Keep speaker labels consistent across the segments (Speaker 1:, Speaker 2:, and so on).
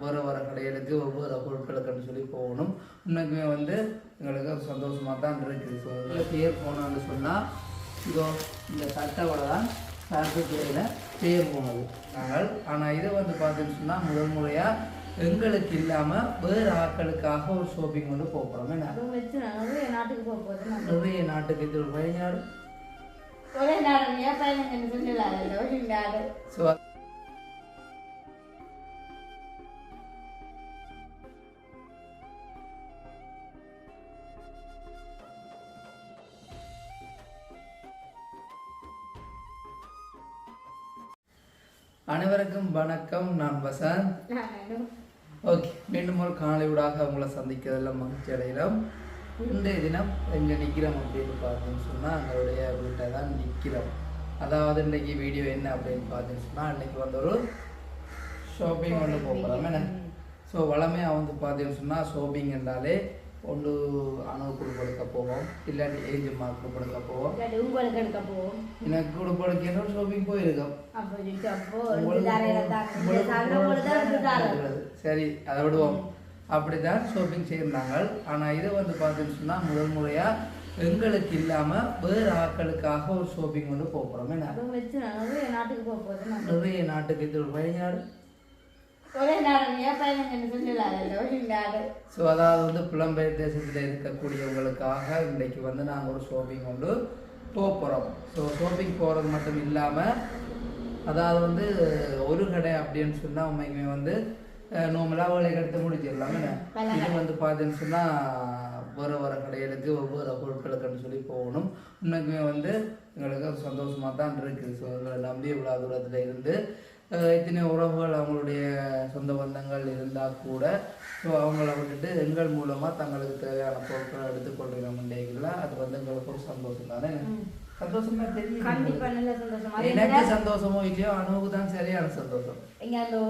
Speaker 1: வேறு வேறு கடைகளுக்கு ஒவ்வொரு பொருட்களுக்குன்னு சொல்லி போகணும். உண்மைக்குமே வந்து எங்களுக்கு சந்தோஷமாக தான் இருக்குது ஸோ இதில் பேர் போனோம்னு சொன்னால் இதோ இந்த சட்டையோட தான் ஃபேக்ட்ரியில் பேர் போனது. நாங்கள் ஆனால் இதை வந்து பார்த்தீங்கன்னு சொன்னால் முதல் முறையாக எங்களுக்கு இல்லாமல் வேறு ஆட்களுக்காக ஒரு ஷாப்பிங் வந்து போகிறோம்
Speaker 2: வச்சு நாங்கள் என் நாட்டுக்கு போக போகிறது நான்
Speaker 1: நிறைய நாட்டுக்கு இது ஒரு பதினாறு
Speaker 2: ஒரே நாடு ஏன் ஒரு நாடு
Speaker 1: ஸோ வணக்கம் நான் வசந்த். ஓகே மீண்டும் ஒரு காலை ஊடாக உங்களை சந்திக்கிறதுல மகிழ்ச்சி அடைகிறோம். இன்றைய தினம் எங்கே நிற்கிறோம் அப்படின்னு பார்த்தீங்கன்னு சொன்னால் எங்களுடைய வீட்டை தான் நிற்கிறோம் அதாவது இன்றைக்கி வீடியோ என்ன அப்படின்னு பார்த்தீங்கன்னு சொன்னால் இன்றைக்கி வந்து ஒரு ஷாப்பிங் ஒன்று போகிறோம் என்ன? ஸோ வளமையாக வந்து பார்த்தீங்கன்னு சொன்னால் ஷாப்பிங் என்றாலே ஒன்று அணு கொடுக்க போவோம். இல்லாட்டி ஏஜம்மா கொடுக்க போவோம்.
Speaker 2: உங்களுக்கு எடுக்க போவோம்.
Speaker 1: எனக்கு கொடுக்க ஷாப்பிங் போயிருக்கோம். சரி அதை விடுவோம். அப்படிதான் ஷாப்பிங் செய்யிருந்தாங்க ஆனால் இதை வந்து பார்த்தீங்கன்னு சொன்னால் முதல் முறையாக எங்களுக்கு இல்லாமல் வேறு ஆட்களுக்காக ஒரு ஷாப்பிங் வந்து போகிறோம் என்ன?
Speaker 2: என் நாட்டுக்கு போக போகிறது நான்
Speaker 1: நிறைய நாட்டுக்கு இது ஒரு ஸோ அதாவது வந்து புலம்பெயர் தேசத்தில் இருக்கக்கூடியவங்களுக்காக இன்றைக்கு வந்து நாங்கள் ஒரு ஷாப்பிங் கொண்டு போக போகிறோம் ஸோ ஷாப்பிங் போகிறது மட்டும் இல்லாமல் அதாவது வந்து ஒரு கடை அப்படின்னு சொன்னால் உண்மைக்குமே வந்து நார்மலாக வேலைக்கு எடுத்து முடிச்சிடலாம்? இது வந்து பார்த்தீங்கன்னு சொன்னால் வேறு வேறு கடைகளுக்கு ஒவ்வொரு பொருட்களுக்குன்னு சொல்லி போகணும். உண்மைக்குமே வந்து எங்களுக்கு சந்தோஷமாக தான் இருக்குது. ஸோ எங்களை நம்பி இவ்வளோ தூரத்தில் இருந்து இத்தனை உறவுகள் அவங்களுடைய சொந்த பந்தங்கள் இருந்தால் கூட ஸோ அவங்கள விட்டுட்டு எங்கள் மூலமாக தங்களுக்கு தேவையான பொருட்களை எடுத்துக்கொள்கிறோம் இன்றைக்குல அது வந்து எங்களுக்கு ஒரு சந்தோஷம் தானே? சந்தோஷம் தெரியும் எனக்கு சந்தோஷமோ இல்லையோ அணுவுக்கு தான் சரியான சந்தோஷம்.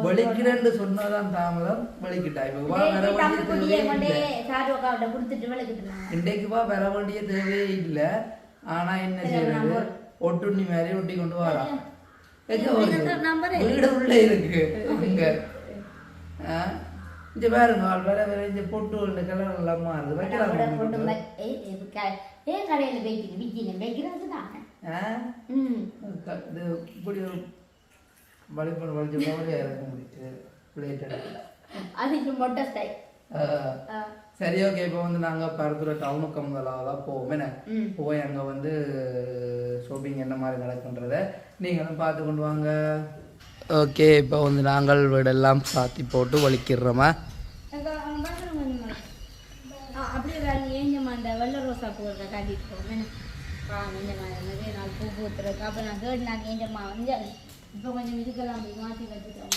Speaker 1: வலிக்கிறேன்னு சொன்னதான் தாமதம் வலிக்கிட்டா. இப்போ வா வர வேண்டிய
Speaker 2: விளக்கிட்டு
Speaker 1: இன்றைக்கு வா வர வேண்டிய தேவையே இல்லை. ஆனா என்ன செய்யறது ஒட்டுண்ணி மாதிரி ஒட்டி கொண்டு வரா எங்க வருது? வீடு உள்ள இருக்கு. அங்க ஆ? இங்க பாருங்க ஆள் வர வர இந்த பொட்டு கலர் எல்லாம் மாறுது. வைக்கலாம்
Speaker 2: ஏன் கடையில வைக்கணும் விக்கணும் வைக்கிறது தானே
Speaker 1: இது இப்படி ஒரு வழிபடு இறக்க முடியுது. பிளேட் எடுத்து
Speaker 2: அதுக்கு மொட்டை ஸ்டைல்.
Speaker 1: சரி ஓகே இப்போ வந்து நாங்கள் பருத்துற டவுனுக்கு முதலாவதாக போவோம். என்ன போய் அங்கே வந்து ஷாப்பிங் என்ன மாதிரி நடக்குன்றத நீங்களும் பார்த்து கொண்டு வாங்க. ஓகே இப்போ வந்து நாங்கள் வீடெல்லாம் சாத்தி போட்டு வலிக்கிறோமா?
Speaker 2: அப்படியே அந்த வெள்ளை ரோசா பூவை காட்டிட்டு போவேன் ஆ கொஞ்சமா நிறைய நாள் பூ பூத்துருக்கு. அப்புறம் நான் கேட்டு நான் ஏஞ்சம்மா வந்து இப்போ கொஞ்சம் இதுக்கெல்லாம் அப்படி மாற்றி வச்சுட்டோம்.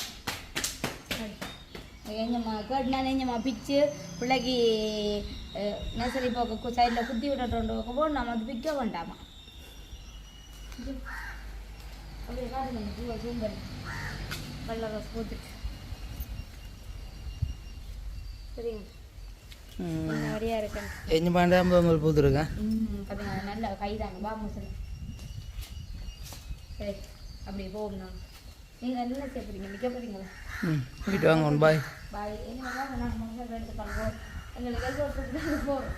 Speaker 2: ஏஞ்சம்மா கேட்டு நான் ஏஞ்சம்மா பிச்சு பிள்ளைக்கு நர்சரி போக்க சைடில் குத்தி விட்டுட்டு போ நம்ம அது பிக்க வேண்டாமா. அப்படியே இந்த பூவை சூம்பல் வெள்ளை ரோஸ் பூத்துட்டு சரிங்க.
Speaker 1: எஞ்சி பாண்டாமல் உங்களுக்கு பூத்துருக்கேன்
Speaker 2: ம் பார்த்தீங்க நல்ல கைதாங்க பா முசல் சரி அப்படி நான் நீங்கள் என்ன செய்ய போறீங்க? நிற்க போறீங்களா?
Speaker 1: ம் வீட்டு வாங்க ஒன் பாய்
Speaker 2: பாய் என்ன வாங்க நாங்கள் முசல் எடுத்துக்கலாம் போ எங்களுக்கு எல்லாம் போகிறோம்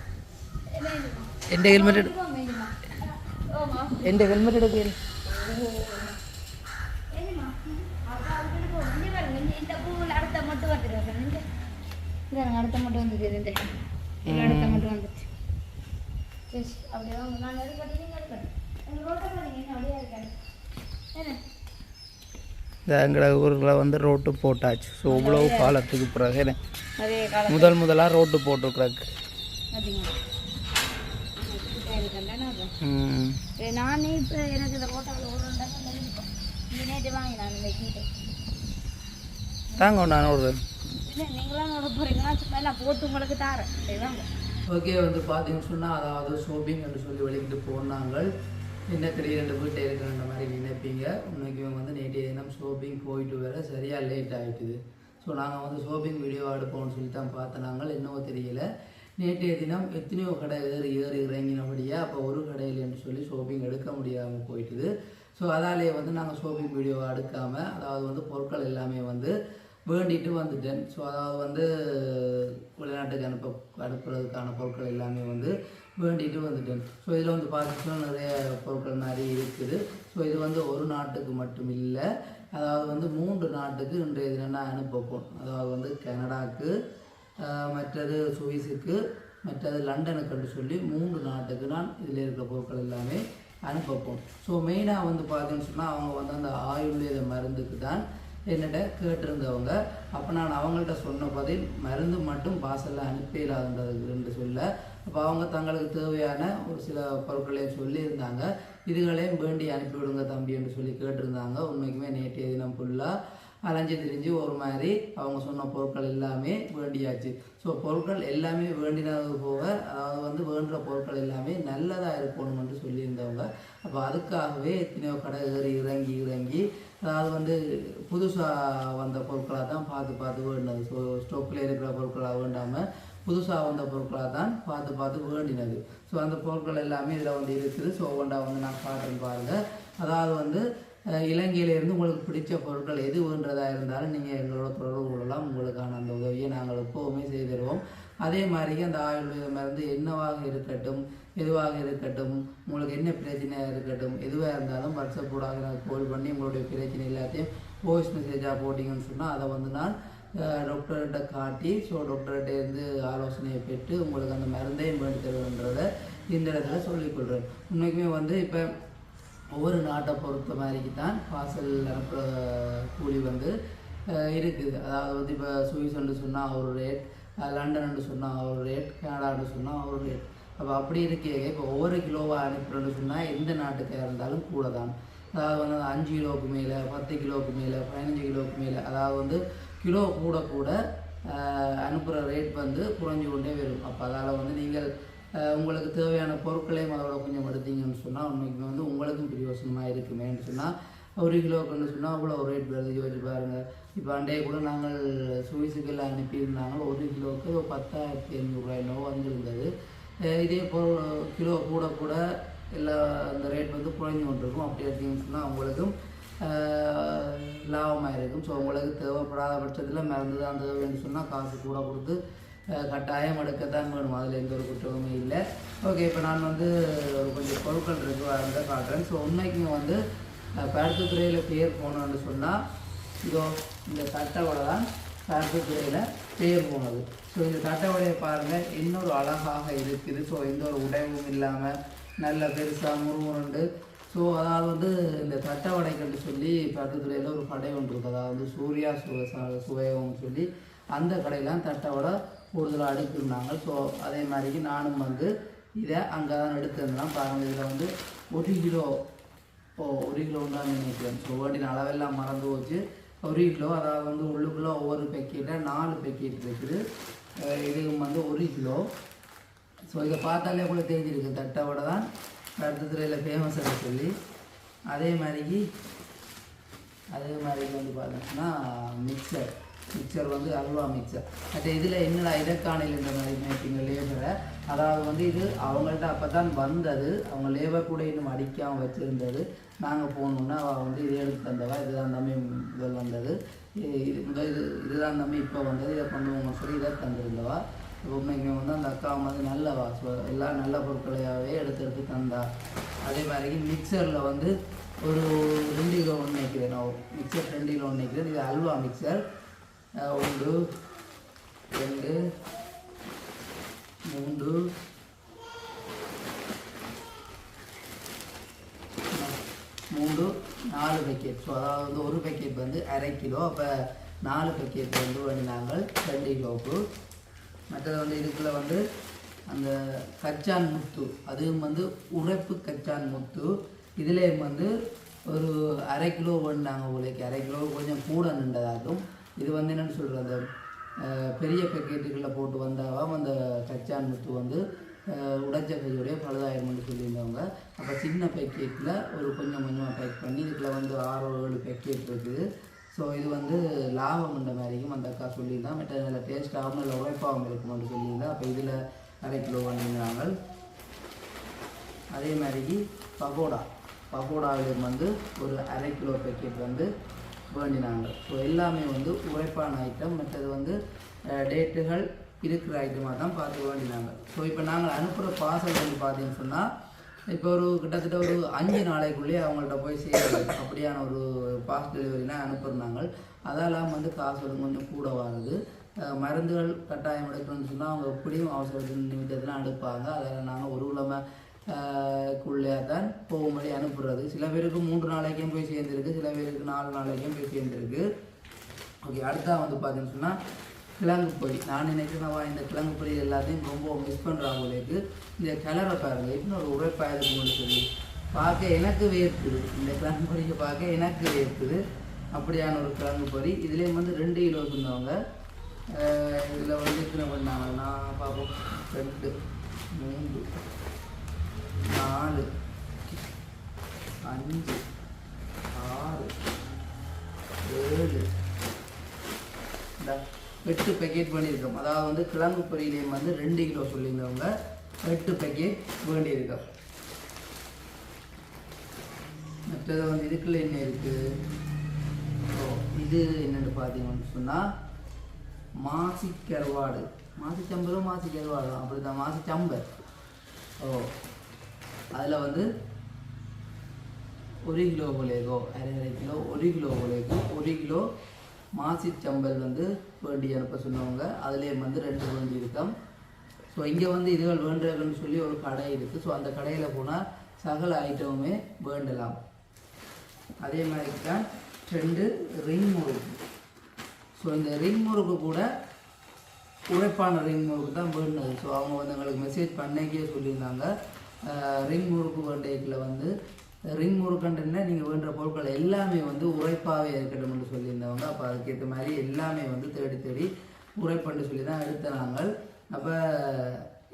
Speaker 2: என்ன இதுமா?
Speaker 1: എൻ്റെ ഹെൽമെറ്റ്
Speaker 2: போங்க இதுமா. ஓமா
Speaker 1: എൻ്റെ ഹെൽമെറ്റ് എടുക്കുക
Speaker 2: என்னம்மா அப்பா அதுக்கு போகும் இங்கே பாருங்க இந்த- இந்த
Speaker 1: எங்களோட ஊரில் வந்து ரோட்டு போட்டாச்சு. ஸோ இவ்வளோ காலத்துக்கு பிறகு முதல் முதலாக ரோட்டு போட்டுருக்குறாக்கு
Speaker 2: நானே இப்போ எனக்கு இந்த
Speaker 1: தாங்க நான் ஒரு ஓகே வந்து பார்த்தீங்கன்னு சொன்னால் அதாவது ஷாப்பிங் என்று சொல்லி வெளிக்கிட்டு போனாங்க. என்ன கிடையாது ரெண்டு வீட்டை இருக்கிற மாதிரி நினைப்பீங்க. உண்மைக்கு வந்து நேற்றைய தினம் ஷோப்பிங் போயிட்டு வர சரியாக லேட் ஆகிட்டுது ஸோ நாங்கள் வந்து ஷோப்பிங் வீடியோ எடுப்போம்னு சொல்லி தான் பார்த்தனாங்க என்னவோ தெரியல. நேற்றைய தினம் எத்தனையோ கடை ஏறி ஏறி இறங்கினபடியாக அப்போ ஒரு கடையில் என்று சொல்லி ஷோப்பிங் எடுக்க முடியாமல் போயிட்டுது. ஸோ அதாலேயே வந்து நாங்கள் ஷோப்பிங் வீடியோ எடுக்காமல் அதாவது வந்து பொருட்கள் எல்லாமே வந்து வேண்டிட்டு வந்துட்டேன். ஸோ அதாவது வந்து வெளிநாட்டுக்கு அனுப்ப அனுப்புறதுக்கான பொருட்கள் எல்லாமே வந்து வேண்டிட்டு வந்துட்டேன். ஸோ இதில் வந்து பார்த்தீங்கன்னா நிறைய பொருட்கள் நிறைய இருக்குது. ஸோ இது வந்து ஒரு நாட்டுக்கு மட்டும் இல்லை. அதாவது வந்து மூன்று நாட்டுக்கு இன்றைய தினம் நான் அனுப்பப்போம். அதாவது வந்து கனடாக்கு மற்றது சுவிஸுக்கு மற்றது லண்டனுக்குன்னு சொல்லி மூன்று நாட்டுக்கு நான் இதில் இருக்கிற பொருட்கள் எல்லாமே அனுப்பப்போம். ஸோ மெயினாக வந்து பார்த்தீங்கன்னு சொன்னால் அவங்க வந்து அந்த ஆயுர்வேத மருந்துக்கு தான் என்னிட்ட கேட்டிருந்தவங்க. அப்போ நான் அவங்கள்ட்ட சொன்ன பதில் மருந்து மட்டும் பார்சலில் அனுப்பிடலாதுன்றது சொல்ல அப்போ அவங்க தங்களுக்கு தேவையான ஒரு சில பொருட்களையும் சொல்லியிருந்தாங்க. இதுகளையும் வேண்டி அனுப்பிவிடுங்க தம்பி என்று சொல்லி கேட்டிருந்தாங்க. உண்மைக்குமே நேற்றைய தினம் ஃபுல்லாக அலைஞ்சு திரிஞ்சு ஒரு மாதிரி அவங்க சொன்ன பொருட்கள் எல்லாமே வேண்டியாச்சு. ஸோ பொருட்கள் எல்லாமே வேண்டினது போக அதாவது வந்து வேண்டுற பொருட்கள் எல்லாமே நல்லதாக இருக்கணும்னு சொல்லியிருந்தவங்க. அப்போ அதுக்காகவே எத்தனையோ கடை ஏறி இறங்கி இறங்கி அதாவது வந்து புதுசாக வந்த பொருட்களாக தான் பார்த்து பார்த்து வேண்டினது. ஸோ ஸ்டோக்கில் இருக்கிற பொருட்களாக வேண்டாமல் புதுசாக வந்த பொருட்களாக தான் பார்த்து பார்த்து வேண்டினது. ஸோ அந்த பொருட்கள் எல்லாமே இதில் வந்து இருக்குது. ஸோ ஒவ்வொன்றா வந்து நான் காட்டுறேன் பாருங்கள் அதாவது வந்து இலங்கையிலேருந்து உங்களுக்கு பிடிச்ச பொருட்கள் எது வேண்டதாக இருந்தாலும் நீங்கள் எங்களோட தொடர்பு கொள்ளலாம். உங்களுக்கான அந்த உதவியை நாங்கள் எப்போவுமே செய்திருவோம். அதே மாதிரி அந்த ஆயுர்வேத மருந்து என்னவாக இருக்கட்டும் எதுவாக இருக்கட்டும் உங்களுக்கு என்ன பிரச்சனையாக இருக்கட்டும் எதுவாக இருந்தாலும் வாட்ஸ்அப் கூட எனக்கு கால் பண்ணி உங்களுடைய பிரச்சனை எல்லாத்தையும் வாய்ஸ் மெசேஜாக போட்டிங்கன்னு சொன்னால் அதை வந்து நான் டாக்டர்கிட்ட காட்டி ஸோ டாக்டர்கிட்ட இருந்து ஆலோசனையை பெற்று உங்களுக்கு அந்த மருந்தையும் வேண்டி தருவன்றதை இந்த இடத்துல சொல்லிக்கொள்கிறேன் உண்மைக்குமே வந்து இப்போ ஒவ்வொரு நாட்டை பொறுத்த மாதிரிக்கு தான் பாசல் அனுப்புகிற கூலி வந்து இருக்குது. அதாவது வந்து இப்போ சுவிஸ்ன்னு சொன்னால் ஒரு ரேட் லண்டன்னு சொன்னால் ஒரு ரேட் கனடான்னு சொன்னால் ஒரு ரேட் அப்போ அப்படி இருக்கே இப்போ ஒவ்வொரு கிலோவாக அனுப்புறேன்னு சொன்னால் எந்த நாட்டுக்காக இருந்தாலும் கூட தான் அதாவது வந்து அஞ்சு கிலோவுக்கு மேலே பத்து கிலோவுக்கு மேலே பதினஞ்சு கிலோவுக்கு மேலே அதாவது வந்து கிலோ கூட கூட அனுப்புகிற ரேட் வந்து குறைஞ்சு கொண்டே வரும். அப்போ அதால் வந்து நீங்கள் உங்களுக்கு தேவையான பொருட்களையும் அதோட கொஞ்சம் எடுத்தீங்கன்னு சொன்னால் உண்மைக்கு வந்து உங்களுக்கும் பிரயோசனமாக இருக்குமேன்னு சொன்னால் ஒரு கிலோக்குன்னு சொன்னால் அவ்வளோ ரேட் வருது. யோசிச்சு பாருங்கள் இப்போ அண்டையை கூட நாங்கள் சுவிஸுக்கெல்லாம் அனுப்பியிருந்தாங்க ஒரு கிலோவுக்கு ஒரு பத்தாயிரத்தி எண்ணூறுரூவா என்னவோ வந்திருந்தது. இதே பொருள் கிலோ கூட கூட எல்லா அந்த ரேட் வந்து குறைஞ்சு கொண்டிருக்கும். அப்படி எடுத்தீங்கன்னு சொன்னால் உங்களுக்கும் லாபமாக இருக்கும். ஸோ உங்களுக்கு தேவைப்படாத பட்சத்தில் மருந்து தான் தேவைன்னு சொன்னால் காசு கூட கொடுத்து கட்டாயம் எடுக்கத்தான் வேணும். அதில் எந்த ஒரு குற்றமுமே இல்லை. ஓகே இப்போ நான் வந்து ஒரு கொஞ்சம் பொருட்கள் இருக்கு அதை காட்டுறேன். ஸோ உண்மைக்குங்க வந்து பருத்துத்துறையில் பேர் போனோன்னு சொன்னால் இதோ இந்த தட்டையோட தான் பருத்துத்துறையில் பேர் போனது. ஸோ இந்த தட்டையோடைய பாருங்கள் இன்னொரு அழகாக இருக்குது. ஸோ எந்த ஒரு உடைவும் இல்லாமல் நல்ல பெருசாக முருமுருண்டு ஸோ அதாவது வந்து இந்த தட்டை வடைகள்னு சொல்லி பருத்துத்துறையில் ஒரு கடை ஒன்று இருக்குது. அதாவது வந்து சூர்யா சுவை ச- சுவையகம்னு சொல்லி அந்த கடையெல்லாம் தட்டை வடை கூடுதலாக அடுக்கிருந்தாங்க. ஸோ அதே மாதிரிக்கு நானும் வந்து இதை அங்கே தான் எடுத்திருந்தேன். பாருங்கள் இதில் வந்து ஒரு கிலோ ஓ ஒரு கிலோ தான் நினைக்கிறேன். ஸோ வேண்டின அளவெல்லாம் மறந்து போச்சு. ஒரு கிலோ அதாவது வந்து உள்ளுக்குள்ளே ஒவ்வொரு பேக்கெட்டாக நாலு பேக்கெட் இருக்குது. இதுவும் வந்து ஒரு கிலோ. ஸோ இதை பார்த்தாலே கூட தெரிஞ்சிருக்கு தட்டை வடை தான் கருத்துத்துறையில் ஃபேமஸ் சொல்லி அதே மாதிரிக்கு அதே மாதிரி வந்து பார்த்தோம்னா மிக்சர் மிக்சர் வந்து அல்வா மிக்சர் மற்ற இதில் என்னடா இதற்கானையில் இந்த மாதிரி மேய்ப்பிங்க லேபரை அதாவது வந்து இது அவங்கள்ட்ட அப்போ தான் வந்தது. அவங்க லேபர் கூட இன்னும் அடிக்காமல் வச்சுருந்தது. நாங்கள் போகணுன்னா அவள் வந்து இது எடுத்து தந்தவா? இதுதான் தம்பி முதல் வந்தது. இது இது இதுதான் தம்பி இப்போ வந்தது. இதை கொண்டு போங்க. சொல்லி இதை தந்திருந்தவா? உண்மைக்கு வந்து அந்த அக்கா வந்து நல்ல ஸோ எல்லாம் நல்ல பொருட்களையாகவே எடுத்து எடுத்து தந்தா. அதே மாதிரி மிக்சரில் வந்து ஒரு ரெண்டு கிலோ ஒன்று நினைக்கிறேன் நான். மிக்சர் ரெண்டு கிலோ ஒன்று நினைக்கிறேன் இது அல்வா மிக்சர் ஒன்று ரெண்டு மூன்று மூன்று நாலு பேக்கெட் ஸோ அதாவது வந்து ஒரு பேக்கெட் வந்து அரை கிலோ. அப்போ நாலு பேக்கெட் வந்து வேண்டினாங்க ரெண்டு கிலோவுக்கு. மற்றது வந்து இதுக்குள்ளே வந்து அந்த கச்சான் முத்து அதுவும் வந்து உரைப்பு கச்சான் முத்து. இதுலேயும் வந்து ஒரு அரை கிலோ வேண்டாங்க உங்களுக்கு அரை கிலோ கொஞ்சம் கூட நின்றதாகும் இது வந்து என்னென்னு சொல்கிறது அந்த பெரிய பேக்கெட்டுகளில் போட்டு வந்தாலும் அந்த கச்சான் முத்து வந்து அஹ், உடைச்ச கையோடைய பழுதாயிரம்னு சொல்லியிருந்தவங்க. அப்போ சின்ன பேக்கெட்டில் ஒரு கொஞ்சம் கொஞ்சமாக பேக் பண்ணி இதுக்குள்ள வந்து ஆறு ஏழு பேக்கெட் இருக்குது. ஸோ இது வந்து லாபம் இந்த மாதிரியும் அந்த அக்கா சொல்லியிருந்தா டேஸ்ட் ஆகும் டேஸ்ட்டாகவும் நல்ல உழைப்பாகவும் இருக்கும்னு சொல்லியிருந்தா அப்போ இதில் அரை கிலோ பண்ணியிருந்தாங்க அதே மாதிரிக்கு பகோடா. பகோடாவிலும் வந்து ஒரு அரை கிலோ பேக்கெட் வந்து வேண்டினாங்க ஸோ எல்லாமே வந்து உழைப்பான ஐட்டம் மற்றது வந்து டேட்டுகள் இருக்கிற ஐட்டமாக தான் பார்த்து வேண்டினாங்க ஸோ இப்போ நாங்கள் அனுப்புகிற பார்சல் வந்து பார்த்தீங்கன்னு சொன்னால் இப்போ ஒரு கிட்டத்தட்ட ஒரு அஞ்சு நாளைக்குள்ளேயே அவங்கள்ட்ட போய் சேருது அப்படியான ஒரு பாஸ் டெலிவரிலாம் அனுப்புகிறாங்க அதெல்லாம் வந்து காசு வந்து கொஞ்சம் கூட வருது மருந்துகள் கட்டாயம் எடுக்கணும்னு சொன்னால் அவங்க எப்படியும் அவசர நிமித்தத்தில் அனுப்பாங்க. அதில் நாங்கள் ஒரு உலமை குள்ளே தான் போகும்படி அனுப்புறது. சில பேருக்கு மூன்று நாளைக்கும் போய் சேர்ந்துருக்கு. சில பேருக்கு நாலு நாளைக்கும் போய் சேர்ந்துருக்கு. ஓகே அடுத்தா வந்து பார்த்தீங்கன்னு சொன்னால் கிழங்கு பொடி. நான் நினைக்கிறேன் இந்த கிழங்கு பொடி எல்லாத்தையும் ரொம்ப மிஸ் பண்ணுறாங்களுக்கு இந்த கிளற பாருங்க இன்னும் ஒரு உரைப்பாக இருக்கும்னு சொல்லி. பார்க்க எனக்கு வேர்க்குது இந்த கிழங்கு பொடியை பார்க்க எனக்கு வேர்க்குது அப்படியான ஒரு கிழங்கு பொடி. இதுலேயும் வந்து ரெண்டு கிலோ இருந்தவங்க இதில் வந்து எத்தனை பண்ணாங்க நான் பார்ப்போம் ரெண்டு மூன்று நாலு அஞ்சு ஆறு ஏழு. இந்த. எட்டு பேக்கெட் பண்ணியிருக்கோம் அதாவது வந்து கிழங்கு பொரியலையும் வந்து ரெண்டு கிலோ சொல்லியிருந்தவங்க எட்டு பேக்கெட் வேண்டியிருக்கோம். மற்றது வந்து இதுக்குள்ள என்ன இருக்குது ஓ இது என்னென்னு பார்த்தீங்கன்னு சொன்னால் மாசி கருவாடு மாசி சம்பரும் மாசி கருவாடு அப்படி தான் மாசி சம்பர் ஓ அதில் வந்து ஒரு கிலோ போலேக்கோ அரை அரை கிலோ ஒரு கிலோ போலேக்கோ ஒரு கிலோ மாசி சம்பல் வந்து வேண்டி அனுப்ப சொன்னவங்க அதுலேயே வந்து ரெண்டு வேண்டி இருக்கோம். ஸோ இங்கே வந்து இதுகள் வேண்டுறதுன்னு சொல்லி ஒரு கடை இருக்குது ஸோ அந்த கடையில் போனால் சகல ஐட்டமுமே வேண்டலாம். அதே மாதிரி தான் ரெண்டு ரிங் முறுக்கு. ஸோ இந்த ரிங் முறுக்கு கூட உழைப்பான ரிங் முறுக்கு தான் வேண்டது. ஸோ அவங்க வந்து எங்களுக்கு மெசேஜ் பண்ணிக்கே சொல்லியிருந்தாங்க. ரிங் முறுக்கு வேண்டேக்கில் வந்து ரிங் முறுக்கண்டுன்னா நீங்கள் வேண்ட பொருட்கள் எல்லாமே வந்து உழைப்பாகவே இருக்கட்டும்னு சொல்லியிருந்தவங்க. அப்போ அதுக்கேற்ற மாதிரி எல்லாமே வந்து தேடி தேடி உரைப்பண்டு சொல்லி தான் எடுத்த நாங்கள் அப்போ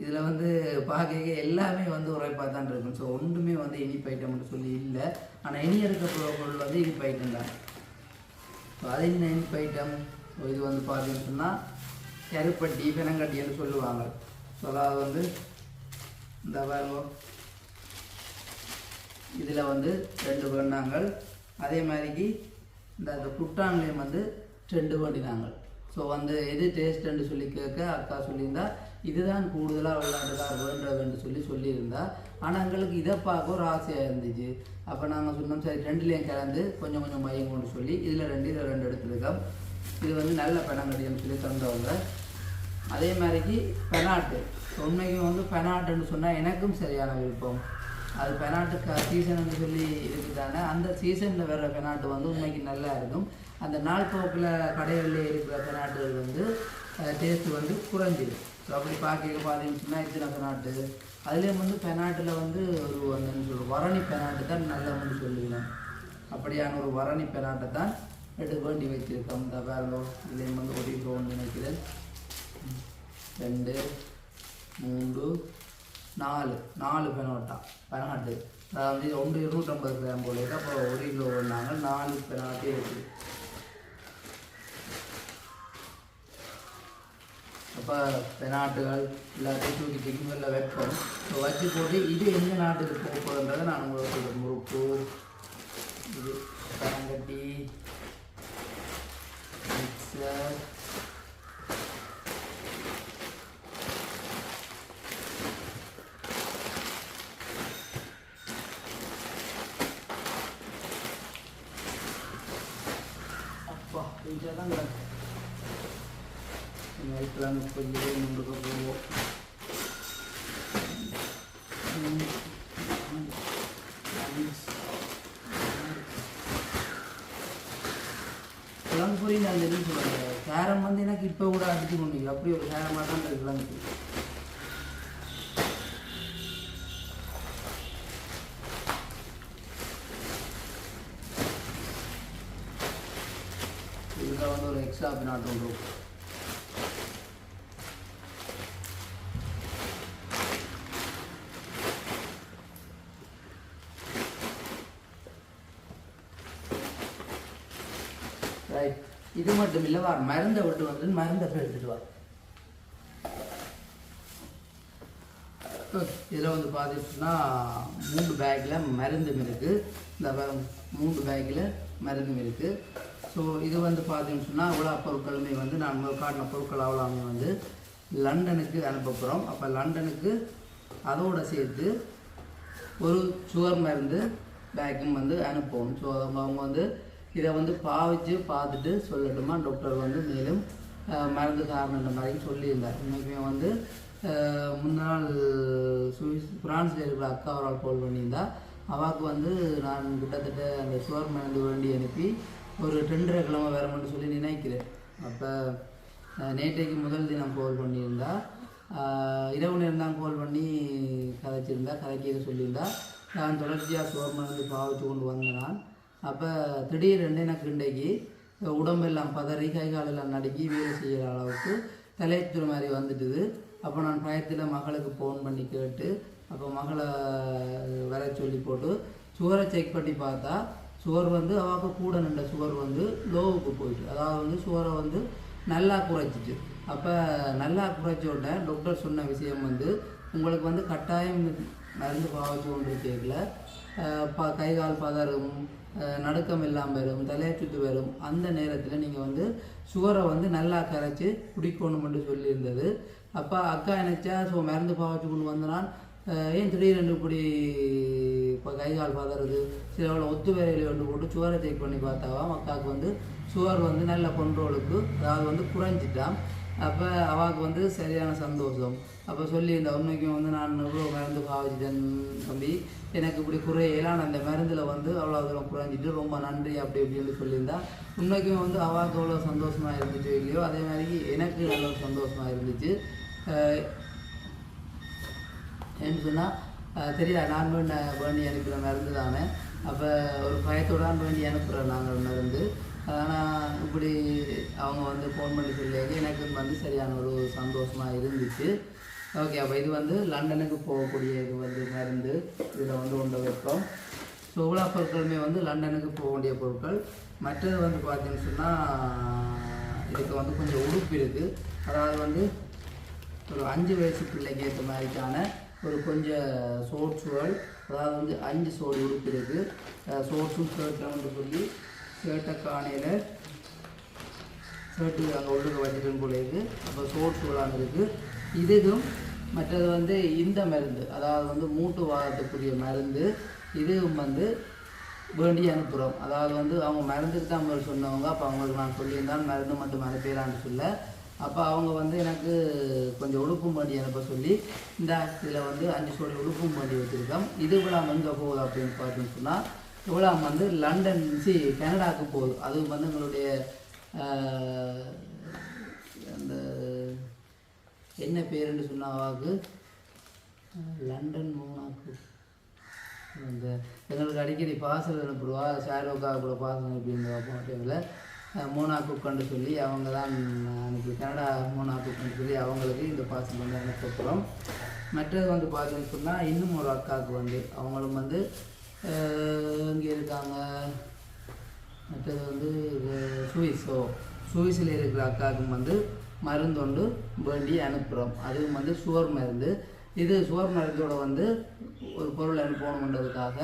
Speaker 1: இதில் வந்து பார்க்க எல்லாமே வந்து உரைப்பாக தான் இருக்கும். ஸோ ஒன்றுமே வந்து இனிப்பு ஐட்டம்னு சொல்லி இல்லை. ஆனால் இனி இருக்க பொருள் வந்து இனிப்பு ஐட்டம் தான். ஸோ அது என்ன இனிப்பு ஐட்டம் ஸோ இது வந்து பார்த்தீங்கன்னு சொன்னால் கருப்பட்டி பெனங்கட்டின்னு சொல்லுவாங்க. ஸோ அதாவது வந்து இந்த பாருங்க இதில் வந்து ரெண்டு பண்ணாங்கள் அதே மாதிரிக்கு இந்த அந்த குட்டான்லேயும் வந்து ரெண்டு பண்ணினாங்கள் ஸோ வந்து எது டேஸ்ட்டுன்னு சொல்லி கேட்க அக்கா சொல்லியிருந்தா இதுதான் கூடுதலாக விளையாடுதா வேண்டதுன்னு சொல்லி சொல்லியிருந்தா. ஆனால் எங்களுக்கு இதை பார்க்க ஒரு ஆசையாக இருந்துச்சு. அப்போ நாங்கள் சொன்னோம் சரி ரெண்டுலேயும் கலந்து கொஞ்சம் கொஞ்சம் மையம் கொண்டு சொல்லி இதில் ரெண்டு இதில் ரெண்டு எடுத்துருக்கோம். இது வந்து நல்ல பெனங்கடின்னு சொல்லி தந்தவங்க. அதே மாதிரிக்கு பெனாட்டு. உண்மைக்கு வந்து பெனாட்டுன்னு சொன்னால் எனக்கும் சரியான விருப்பம். அது பெனாட்டு சீசன் சொல்லி இருக்குதானே அந்த சீசனில் வர்ற பெனாட்டு வந்து உண்மைக்கு நல்லா இருக்கும். அந்த நாள் போக்கில் கடைகளில் இருக்கிற பெனாட்டுகள் வந்து டேஸ்ட் வந்து குறைஞ்சிடும் ஸோ அப்படி பார்க்க பார்த்தீங்கன்னா இத்தனை பெனாட்டு அதுலேயும் வந்து பெனாட்டில் வந்து ஒரு அந்த வரணி பெனாட்டு தான் நல்லவன்னு சொல்லுவேன் அப்படியான ஒரு வரணி பெனாட்டை தான் எடுத்து வேண்டி வச்சுருக்கோம் இந்த வேலோ இதுலேயும் வந்து ஒரு கிலோ நினைக்கிறேன். ரெண்டு மூன்று நாலு நாலு பெனாட்டா பெனாட்டு. அதாவது ஒன்று இருநூற்றம்பது கிராம் போல இருக்கு. அப்போ ஒரு கிலோ ஒன்றாங்க நாலு பெனாட்டே இருக்குது அப்போ பெனாட்டுகள் எல்லாத்தையும் தூக்கி தூக்கி வெளில வைப்போம். இப்போ வச்சு போட்டு இது எந்த நாட்டுக்கு போக போகிறன்றதை நான் உங்களுக்கு சொல்கிறேன் முறுக்கு இது பனங்கட்டி மிக்சர் அப்பா இங்கே தான் கிடக்கு இந்த மாதிரி கொஞ்சம் போவோம் கிழங்கு பொரி சொல்லுவாங்க கேரம் வந்து எனக்கு இப்போ கூட அடிச்சு கொண்டு அப்படி ஒரு கேரமாக தான் இருக்கு கிழங்கு ஒரு எக்ஸ்ட்ரா பினாட் ரைட் இது மட்டும் இல்லை வார் மருந்தை விட்டு வந்து மருந்தை போய் எடுத்துட்டு வார் இதில் வந்து பார்த்துட்டுனா மூணு பேக்கில் மருந்தும் இருக்குது இந்த மூணு பேக்கில் மருந்தும் இருக்குது ஸோ இது வந்து பார்த்தீங்கன்னு சொன்னால் அவ்வளோ பொருட்களுமே வந்து நான் காட்டின பொருட்கள் அவ்வளோமே வந்து லண்டனுக்கு அனுப்ப போகிறோம் அப்போ லண்டனுக்கு அதோட சேர்த்து ஒரு சுவர் மருந்து பேக்கும் வந்து அனுப்புவோம். ஸோ அவங்க அவங்க வந்து இதை வந்து பாவிச்சு பார்த்துட்டு சொல்லட்டுமா? டாக்டர் வந்து மேலும் மருந்து காரணன்ற மாதிரி சொல்லியிருந்தார். இன்றைக்குமே வந்து முன்னாள் சுவிஸ் பிரான்ஸில் இருக்கிற அக்கா அவரால் கால் பண்ணியிருந்தா அவாவுக்கு வந்து நான் கிட்டத்தட்ட அந்த சுவர் மருந்து வேண்டி அனுப்பி ஒரு ரெண்டரை கிழமை வரமுன்னு சொல்லி நினைக்கிறேன். அப்போ நேற்றைக்கு முதல் தினம் கோல் பண்ணியிருந்தா இரவு நேரம் தான் பண்ணி கதைச்சிருந்தா கதைக்க சொல்லியிருந்தா நான் தொடர்ச்சியாக சோர்மருந்து பாவிச்சு கொண்டு வந்தேன் நான் அப்போ திடீரென்று எனக்கு இன்றைக்கு உடம்பெல்லாம் பதறி கை காலெல்லாம் நடுக்கி வேலை செய்கிற அளவுக்கு தலையத்துற மாதிரி வந்துட்டுது. அப்போ நான் பயத்தில் மகளுக்கு ஃபோன் பண்ணி கேட்டு அப்போ மகளை வர சொல்லி போட்டு சுகரை செக் பண்ணி பார்த்தா சுவர் வந்து அவாக்கு கூட நின்ற சுவர் வந்து லோவுக்கு போயிட்டு அதாவது வந்து சுவரை வந்து நல்லா குறைச்சிச்சு அப்போ நல்லா குறைச்ச உடனே டாக்டர் சொன்ன விஷயம் வந்து உங்களுக்கு வந்து கட்டாயம் மருந்து பாவச்சு கொண்டு கேட்கல ப கை கால் பதறும் நடுக்கம் இல்லாமல் வரும் தலையச்சுத்து வரும் அந்த நேரத்தில் நீங்கள் வந்து சுவரை வந்து நல்லா கரைச்சி குடிக்கணும்னு சொல்லியிருந்தது அப்போ அக்கா நினச்சா ஸோ மருந்து பாவச்சு கொண்டு வந்தனால் ஏன் திடீரென்று இப்படி இப்போ கை கால் பதறது? சில ஒத்து வேலையில் கொண்டு போட்டு சுவரை செக் பண்ணி பார்த்தாவா? அக்காவுக்கு வந்து சுவர் வந்து நல்ல கண்ட்ரோலுக்கு அதாவது வந்து குறைஞ்சிட்டான் அப்போ அவாவுக்கு வந்து சரியான சந்தோஷம். அப்போ சொல்லியிருந்தா உண்மைக்கும் வந்து நான் இவ்வளோ மருந்து பாவிச்சிட்டேன் தம்பி. எனக்கு இப்படி குறையலாம் அந்த மருந்தில் வந்து அவ்வளோ தூரம் குறைஞ்சிட்டு ரொம்ப நன்றி அப்படி இப்படின்னு சொல்லியிருந்தா. உண்மைக்கும் வந்து அவாவுக்கு அவ்வளோ சந்தோஷமாக இருந்துச்சு இல்லையோ அதே மாதிரி எனக்கு நல்ல சந்தோஷமாக இருந்துச்சு. அஹ் சொன்னால் தெரியாது. நான் வேண்ட வேண்டி அனுப்புகிற மருந்து தானே. அப்போ ஒரு பயத்தோடான் வேண்டி அனுப்புகிறோம் நாங்கள் மருந்து. ஆனால் இப்படி அவங்க வந்து ஃபோன் பண்ணி சொல்லியாச்சு. எனக்கு வந்து சரியான ஒரு சந்தோஷமாக இருந்துச்சு. ஓகே அப்போ இது வந்து லண்டனுக்கு போகக்கூடிய இது வந்து மருந்து. இதில் வந்து உண்டு வைப்போம். ஸோ இவ்வளோ பொருட்களுமே வந்து லண்டனுக்கு போக வேண்டிய பொருட்கள். மற்றது வந்து பார்த்தீங்கன்னு சொன்னால் இதுக்கு வந்து கொஞ்சம் உடுப்பு இருக்குது அதாவது வந்து ஒரு அஞ்சு வயசு பிள்ளைக்கு ஏற்ற மாதிரிக்கான ஒரு கொஞ்சம் சோட்ஸுகள் அதாவது வந்து அஞ்சு சோடு உறுப்பு இருக்குது சோட்ஸும் ஷர்ட்டும் சொல்லி ஷர்ட்டை காணையில் ஷர்ட்டு அங்கே உள்ளுக்கு வச்சுட்டு போல இருக்குது அப்போ சோட்ஸ் இருக்குது இதுக்கும் மற்றது வந்து இந்த மருந்து அதாவது வந்து மூட்டு வாதத்துக்குரிய மருந்து இதுவும் வந்து வேண்டி அனுப்புகிறோம் அதாவது வந்து அவங்க மருந்துக்கு தான் சொன்னவங்க. அப்போ அவங்களுக்கு நான் சொல்லியிருந்தாலும் மருந்து மட்டும் அனுப்பிடலான்னு சொல்ல. அப்போ அவங்க வந்து எனக்கு கொஞ்சம் உழுப்பும் பண்ணி அனுப்ப சொல்லி இந்த இதில் வந்து அஞ்சு சோடி உடுப்பும் பண்ணி வச்சுருக்கோம். இது இவ்வளோ எங்கே போகுது அப்படின்னு பார்த்தோம்னு சொன்னால் இவ்வளோ வந்து லண்டன் சி கனடாவுக்கு போகுது. அது வந்து எங்களுடைய அந்த என்ன பேருன்னு சொன்னாவாக்கு லண்டன் மூணாக்கு அந்த எங்களுக்கு அடிக்கடி பார்சல் அனுப்பிடுவா. ஷாரோக்காக கூட பார்சல் அனுப்பிடுவா. போன டைமில் மோனா குக்கன்னு சொல்லி அவங்க தான் அன்றைக்கி கனடா மோனா குக்கன்னு சொல்லி அவங்களுக்கு இந்த பார்சல் வந்து அனுப்பப்போகிறோம் மற்றது வந்து பார்த்தீங்கன்னு சொன்னால் இன்னும் ஒரு அக்காவுக்கு வந்து அவங்களும் வந்து இங்கே இருக்காங்க. மற்றது வந்து சுவிஸோ சுவிஸில் இருக்கிற அக்காவுக்கும் வந்து மருந்தொண்டு வேண்டி அனுப்புகிறோம் அதுவும் வந்து சுவர் மருந்து. இது சுவர் மருந்தோட வந்து ஒரு பொருள் அனுப்பணுன்றதுக்காக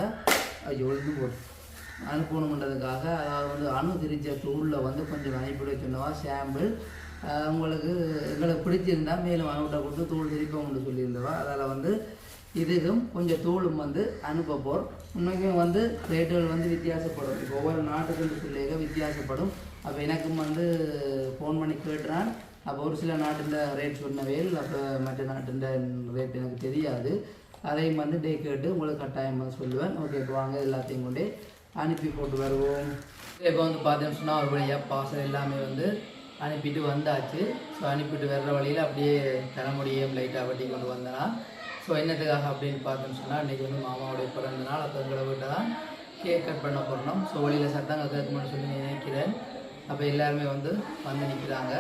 Speaker 1: ஐயோ ஒழுங்கு போட்டு அனுப்பணுன்றதுக்காக அதாவது வந்து அணு திரிச்ச தூளில் வந்து கொஞ்சம் அனுப்பிவிட சொன்னவா சாம்பிள். உங்களுக்கு எங்களுக்கு பிடிச்சிருந்தா மேலும் அனுப்பிட்ட கொடுத்து தூள் திரிப்போம்னு சொல்லியிருந்தவா. அதில் வந்து இதுக்கும் கொஞ்சம் தூளும் வந்து அனுப்ப போகிறோம் உண்மைக்கும் வந்து ரேட்டுகள் வந்து வித்தியாசப்படும். இப்போ ஒவ்வொரு நாட்டுக்கும் சொல்லியாக வித்தியாசப்படும். அப்போ எனக்கும் வந்து ஃபோன் பண்ணி கேட்டுறான் அப்போ ஒரு சில நாட்டின் ரேட் சொன்னவேல் அப்போ மற்ற நாட்டின் ரேட் எனக்கு தெரியாது. அதையும் வந்து டே கேட்டு உங்களுக்கு கட்டாயம் வந்து சொல்லுவேன் ஓகே வாங்க எல்லாத்தையும் கொண்டு. அனுப்பி போட்டு வருவோம். இப்போ வந்து பார்த்தீங்கன்னு சொன்னால் ஒரு வழியாக பாசல் எல்லாமே வந்து அனுப்பிட்டு வந்தாச்சு. ஸோ அனுப்பிட்டு வர்ற வழியில் அப்படியே தலைமுடியும் லைட்டாக வெட்டி கொண்டு வந்தனா. ஸோ என்னத்துக்காக அப்படின்னு பார்த்தோம்னு சொன்னால் இன்றைக்கி வந்து மாமாவுடைய பிறந்த நாள். அப்போ எங்களை வீட்டை தான் கேக் கட் பண்ண போகிறோம் ஸோ வழியில் சத்தங்க கேட்கணும்னு சொல்லி நினைக்கிறேன். அப்போ எல்லாருமே வந்து வந்து நிற்கிறாங்க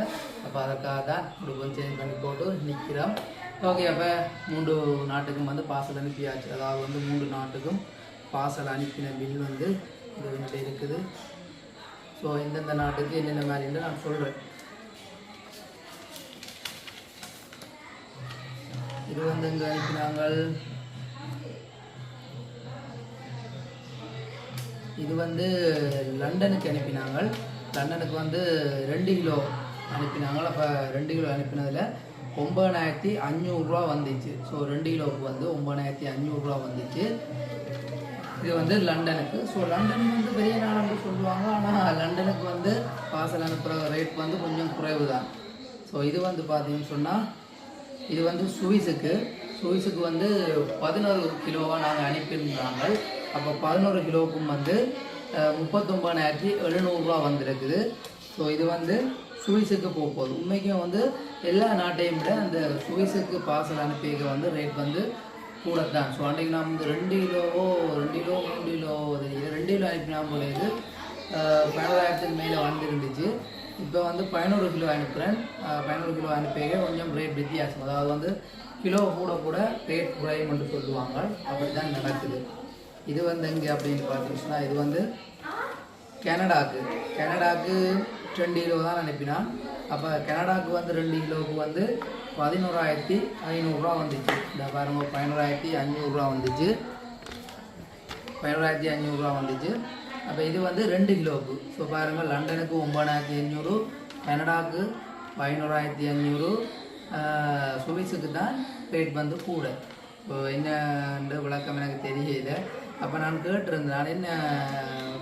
Speaker 1: அப்போ அதற்காக தான் குடும்பம் சேஞ்ச் பண்ணி போட்டு நிற்கிறோம் ஓகே அப்போ மூன்று நாட்டுக்கும் வந்து பாசல் அனுப்பியாச்சு. அதாவது வந்து மூன்று நாட்டுக்கும் பார்சல் அனுப்பின பில் வந்து இது வந்து இருக்குது. ஸோ எந்தெந்த நாட்டுக்கு என்னென்ன மாதிரின்னு நான் சொல்கிறேன் இது வந்து எங்கே அனுப்பினாங்கள்? இது வந்து லண்டனுக்கு அனுப்பினாங்கள். லண்டனுக்கு வந்து ரெண்டு கிலோ அனுப்பினாங்க அப்போ ரெண்டு கிலோ அனுப்பினதில் ஒம்பதாயிரத்தி அஞ்சூறுரூவா வந்துச்சு. ஸோ ரெண்டு கிலோவுக்கு வந்து ஒம்பதாயிரத்தி அஞ்சூறுரூவா வந்துச்சு. இது வந்து லண்டனுக்கு. ஸோ லண்டன் வந்து பெரிய நாடுன்னு சொல்லுவாங்க. ஆனால் லண்டனுக்கு வந்து பார்சல் அனுப்புகிற ரேட் வந்து கொஞ்சம் குறைவு தான் ஸோ இது வந்து பார்த்தீங்கன்னு சொன்னால் இது வந்து சுவிஸுக்கு. சுவிஸுக்கு வந்து பதினோரு கிலோவாக நாங்கள் அனுப்பியிருந்தாங்க. அப்போ பதினோரு கிலோவுக்கும் வந்து முப்பத்தொம்பதாயிரத்தி எழுநூறுரூவா வந்திருக்குது. ஸோ இது வந்து சுவிஸுக்கு போக போகுது. உண்மைக்கும் வந்து எல்லா நாட்டையும் விட அந்த சுவிஸுக்கு பார்சல் அனுப்பிக்க வந்து ரேட் வந்து கூட தான் ஸோ அன்றைக்கு நான் வந்து ரெண்டு கிலோவோ ரெண்டு கிலோ மூணு கிலோ தெரியல ரெண்டு கிலோ அனுப்பினா போல இது அஹ், பன்னெண்டாயிரத்துக்கு மேலே வந்துருந்துச்சு. இப்போ வந்து பதினோரு கிலோ அனுப்புகிறேன் பதினோரு கிலோ அனுப்பியே கொஞ்சம் ரேட் வித்தியாசம். அதாவது வந்து கிலோ கூட கூட ரேட் குறையும் என்று சொல்லுவாங்க. அப்படி தான் நடக்குது. இது வந்து எங்கே அப்படின்னு பார்த்தீங்கன்னா இது வந்து கனடாக்கு. கனடாக்கு ரெண்டு கிலோ தான் அனுப்பினான். அப்போ கனடாவுக்கு வந்து ரெண்டு கிலோவுக்கு வந்து பதினோராயிரத்தி ஐநூறுரூவா வந்துச்சு. இந்த பாருங்க பதினோராயிரத்தி அஞ்சூறுரூவா வந்துச்சு. பதினோராயிரத்தி அஞ்சூறுரூவா வந்துச்சு. அப்போ இது வந்து ரெண்டு கிலோவுக்கு. ஸோ பாருங்கள் லண்டனுக்கு ஒம்பதாயிரத்தி அஞ்சூறு கனடாவுக்கு பதினோராயிரத்தி அஞ்சூறு சுவிஸுக்கு தான் ரேட் வந்து கூட. இப்போ என்ன விளக்கம் எனக்கு தெரியல. அப்போ நான் கேட்டிருந்தேன் நான் என்ன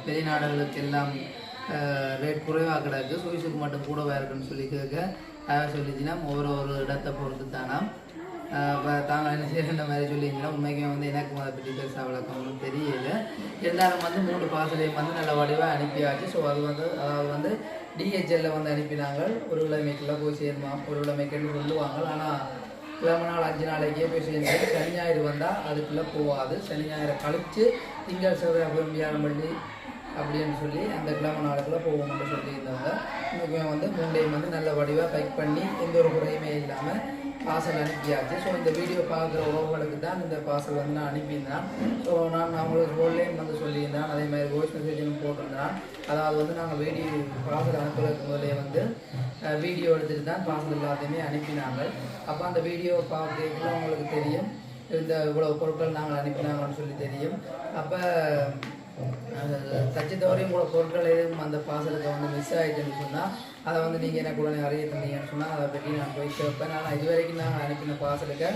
Speaker 1: பெரிய நாடுகளுக்கு எல்லாம் ரேட் குறைவாக கிடக்கு. சுவிஸுக்கு மட்டும் கூட இருக்குன்னு சொல்லி கேட்க அதை சொல்லிச்சுன்னா ஒவ்வொரு ஒரு இடத்தை பொறுத்து தானாம் இப்போ தாங்கள் என்ன செய்யற? மாதிரி சொல்லியிருந்தீங்கன்னா உண்மைக்குமே வந்து எனக்கு அதை பற்றி பெருசாக விளக்கம் ஒன்றும் தெரியல. இருந்தாலும் வந்து மூணு பாசலையும் வந்து நல்ல வடிவாக அனுப்பியாச்சு. ஸோ அது வந்து அதாவது வந்து டிஹெச்எல்ல வந்து அனுப்பினாங்க. ஒரு கிழமைக்குள்ளே போய் சேருமா? ஒரு கிழமைக்குன்னு சொல்லுவாங்க. ஆனால் கிழமை நாள் அஞ்சு நாளைக்கே போய் சேர்ந்து சனி ஞாயிறு வந்தால் அதுக்குள்ளே போகாது. சனி ஞாயிறு கழித்து திங்கள் செவ்வாய் அப்புறம் வியாழம் அப்படின்னு சொல்லி அந்த கிழமை நாளுக்குள்ளே போகணும்னு சொல்லியிருந்தாங்க. இன்னைக்குமே வந்து மூண்டையும் வந்து நல்ல வடிவாக பைக் பண்ணி எந்த ஒரு குறையுமே இல்லாமல் பார்சல் அனுப்பியாச்சு. ஸோ இந்த வீடியோ பார்க்குற உறவுகளுக்கு தான் இந்த பார்சல் வந்து நான் அனுப்பியிருந்தேன். ஸோ நான் அவங்களுக்கு ஃபோன்லேயும் வந்து சொல்லியிருந்தேன். அதே மாதிரி வாய்ஸ் மெசேஜும் போட்டிருந்தேன். அதாவது வந்து நாங்கள் வீடியோ பார்சல் அனுப்புறதுக்கு முதலே வந்து வீடியோ எடுத்துகிட்டு தான் பார்சல் எல்லாத்தையுமே அனுப்பினாங்க. அப்போ அந்த வீடியோ பார்க்குறதுக்கு அவங்களுக்கு தெரியும். இந்த இவ்வளோ பொருட்கள் நாங்கள் அனுப்பினாங்கன்னு சொல்லி தெரியும். அப்போ தச்சு தவறையும் கூட பொருட்கள் எதுவும் அந்த பார்சலுக்கு வந்து மிஸ் ஆகிட்டுன்னு சொன்னால் அதை வந்து நீங்கள் எனக்கு உடனே அறிய தந்தீங்கன்னு சொன்னால் அதை பற்றி நான் போய் கேட்பேன் ஆனால் இது வரைக்கும் நாங்கள் அனுப்பின பார்சலுக்கு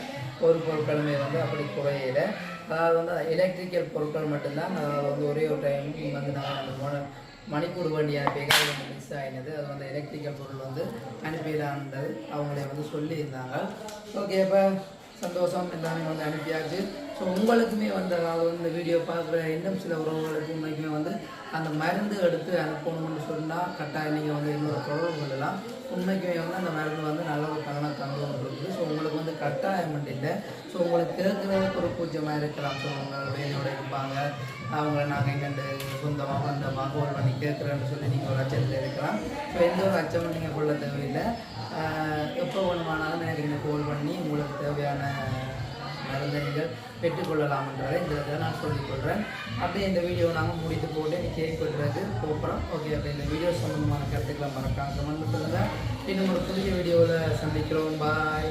Speaker 1: ஒரு பொருட்களுமே வந்து அப்படி குறையில. அதாவது வந்து எலக்ட்ரிக்கல் பொருட்கள் மட்டும்தான் அதாவது வந்து ஒரே ஒரு டைம் வந்து நாங்கள் அந்த மொ- மணிக்கூடு வண்டி அனுப்பியிருக்க அது வந்து மிஸ் ஆகினது அது வந்து எலக்ட்ரிக்கல் பொருள் வந்து அனுப்பிடலான்றது அவங்களே வந்து சொல்லியிருந்தாங்க. ஓகே இப்போ சந்தோஷம் எல்லாமே வந்து அனுப்பியாச்சு. ஸோ உங்களுக்குமே வந்து அதாவது இந்த வீடியோ பார்க்குற இன்னும் சில உறவுகளுக்கு உண்மைக்குமே வந்து அந்த மருந்து எடுத்து அனுப்பணும்னு சொன்னால் கட்டாயம் நீங்கள் வந்து இன்னொரு தொடர்பு கொள்ளலாம். உண்மைக்குமே வந்து அந்த மருந்து வந்து நல்ல ஒரு பலனை தந்து இருக்குது ஸோ உங்களுக்கு வந்து கட்டாயம் மட்டும் இல்லை. ஸோ உங்களுக்கு கேட்குறதுக்கு ஒரு பூஜ்யமாக இருக்கலாம். ஸோ உங்க வேலையோட இருப்பாங்க. அவங்கள நாங்கள் எங்கண்டு சொந்தமாக வந்தமாக கோல் பண்ணி கேட்குறேன்னு சொல்லி நீங்கள் ஒரு அச்சத்தில் இருக்கலாம். ஸோ எந்த ஒரு அச்சமும் நீங்கள் கொள்ள தேவையில்லை. எப்போ வேணுமானாலும் எனக்கு நீங்கள் கோல் பண்ணி உங்களுக்கு தேவையான மருந்தை நீங்கள் பெற்றுக்கொள்ளலாம்ன்றதை இந்த இதை நான் சொல்லிக்கொள்கிறேன் அப்படியே இந்த வீடியோ நாங்கள் முடித்து போட்டு நீ கேட்கப்படுறது போகிறோம் ஓகே அப்போ இந்த வீடியோ சம்மந்தமான கருத்துக்களை மறக்காம கமெண்ட் பண்ணுங்கள் இன்னும் ஒரு புதிய வீடியோவில் சந்திக்கிறோம். பாய்